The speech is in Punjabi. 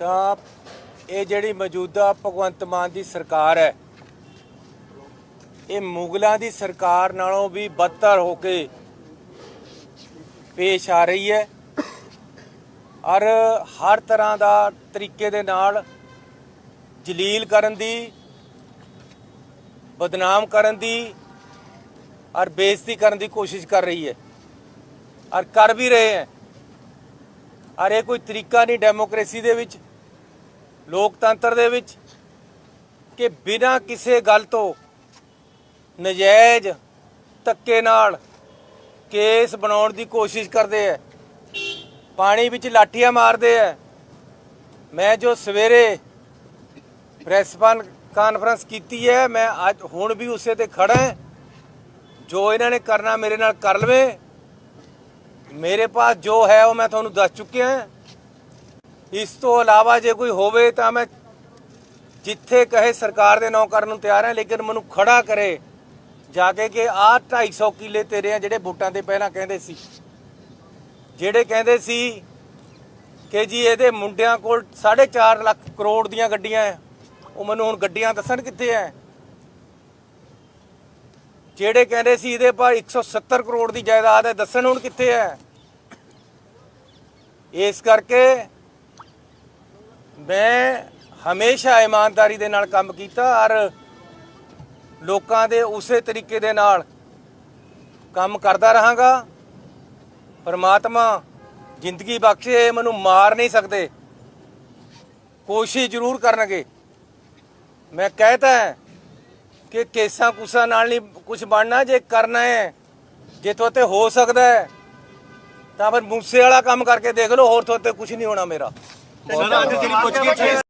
ਤਾਂ ਇਹ ਜਿਹੜੀ ਮੌਜੂਦਾ ਭਗਵੰਤ ਮਾਨ ਦੀ ਸਰਕਾਰ ਹੈ, ਇਹ ਮੁਗਲਾਂ ਦੀ ਸਰਕਾਰ ਨਾਲੋਂ ਵੀ ਬਦਤਰ ਹੋ ਕੇ ਪੇਸ਼ ਆ ਰਹੀ ਹੈ। ਔਰ ਹਰ ਤਰ੍ਹਾਂ ਦਾ ਤਰੀਕੇ ਦੇ ਨਾਲ ਜਲੀਲ ਕਰਨ ਦੀ, ਬਦਨਾਮ ਕਰਨ ਦੀ ਔਰ ਬੇਇੱਜ਼ਤੀ ਕਰਨ ਦੀ ਕੋਸ਼ਿਸ਼ ਕਰ ਰਹੀ ਹੈ। ਔਰ ਕਰ ਵੀ ਰਹੇ ਹੈ। ਔਰ ਇਹ ਕੋਈ ਤਰੀਕਾ ਨਹੀਂ ਡੈਮੋਕ੍ਰੇਸੀ ਦੇ ਵਿੱਚ। ਲੋਕਤੰਤਰ ਦੇ ਵਿੱਚ ਕਿ ਬਿਨਾਂ ਕਿਸੇ ਗੱਲ ਤੋਂ ਨਜਾਇਜ਼ ਧੱਕੇ ਨਾਲ ਕੇਸ ਬਣਾਉਣ ਦੀ ਕੋਸ਼ਿਸ਼ ਕਰਦੇ ਐ, ਪਾਣੀ ਵਿੱਚ ਲਾਠੀਆਂ ਮਾਰਦੇ ਐ। ਮੈਂ ਜੋ ਸਵੇਰੇ ਪ੍ਰੈਸ ਕਾਨਫਰੰਸ ਕੀਤੀ ਹੈ ਮੈਂ ਅੱਜ ਹੁਣ ਵੀ ਉਸੇ ਤੇ ਖੜਾ ਹਾਂ ਜੋ ਇਹਨਾਂ ਨੇ ਕਰਨਾ ਮੇਰੇ ਨਾਲ ਕਰ ਲਵੇ। ਮੇਰੇ ਪਾਸ ਜੋ ਹੈ ਉਹ ਮੈਂ ਤੁਹਾਨੂੰ ਦੱਸ ਚੁੱਕਿਆ ਹਾਂ ਇਸ ਤੋਂ ਇਲਾਵਾ ਜੇ ਕੋਈ ਹੋਵੇ ਤਾਂ ਮੈਂ ਜਿੱਥੇ ਕਹੇ ਸਰਕਾਰ ਦੇ ਨਾਂ ਕਰਨ ਨੂੰ ਤਿਆਰ ਹਾਂ, ਲੇਕਿਨ ਮੈਨੂੰ ਖੜਾ ਕਰੇ ਜਾ ਕੇ ਕਿ ਆਹ 250 ਕਿੱਲੇ ਤੇਰੇ ਆ ਜਿਹੜੇ ਵੋਟਾਂ ਤੇ ਪਹਿਲਾਂ ਕਹਿੰਦੇ ਸੀ। ਜਿਹੜੇ ਕਹਿੰਦੇ ਸੀ ਕਿ ਜੀ ਇਹਦੇ ਮੁੰਡਿਆਂ ਕੋਲ 4.5 ਲੱਖ ਕਰੋੜ ਦੀਆਂ ਗੱਡੀਆਂ ਐ। ਉਹ ਮੈਨੂੰ ਹੁਣ ਗੱਡੀਆਂ ਦੱਸਣ ਕਿੱਥੇ ਐ? ਜਿਹੜੇ ਕਹਿੰਦੇ ਸੀ ਇਹਦੇ ਪਰ 170 ਕਰੋੜ ਦੀ ਜਾਇਦਾਦ ਹੈ ਦੱਸਣ ਹੁਣ ਕਿੱਥੇ ਐ? ਇਸ ਕਰਕੇ ਮੈਂ ਹਮੇਸ਼ਾ ਇਮਾਨਦਾਰੀ ਦੇ ਨਾਲ ਕੰਮ ਕੀਤਾ ਔਰ ਲੋਕਾਂ ਦੇ ਉਸੇ ਤਰੀਕੇ ਦੇ ਨਾਲ ਕੰਮ ਕਰਦਾ ਰਹਾਂਗਾ। ਪਰਮਾਤਮਾ ਜ਼ਿੰਦਗੀ ਬਖਸ਼ੇ ਮੈਨੂੰ ਮਾਰ ਨਹੀਂ ਸਕਦੇ। ਕੋਸ਼ਿਸ਼ ਜ਼ਰੂਰ ਕਰਨਗੇ। ਮੈਂ ਕਹਿਤਾ ਹੈ ਕਿ ਕੇਸਾਂ ਕੁਸਾਂ ਨਾਲ ਨਹੀਂ ਕੁਝ ਬਣਨਾ, ਜੇ ਕਰਨਾ ਹੈ, ਜੇ ਤੋਂ ਹੋ ਸਕਦਾ ਹੈ, ਤਾਂ ਫਿਰ ਮੂਸੇ ਵਾਲਾ ਕੰਮ ਕਰਕੇ ਦੇਖ ਲਓ, ਹੋਰ ਤੋਂ ਤੇ ਕੁਝ ਨਹੀਂ ਹੋਣਾ ਮੇਰਾ। ਸਰ ਅੱਜ ਜਿਹੜੀ ਪੁੱਛਗਿੱਛ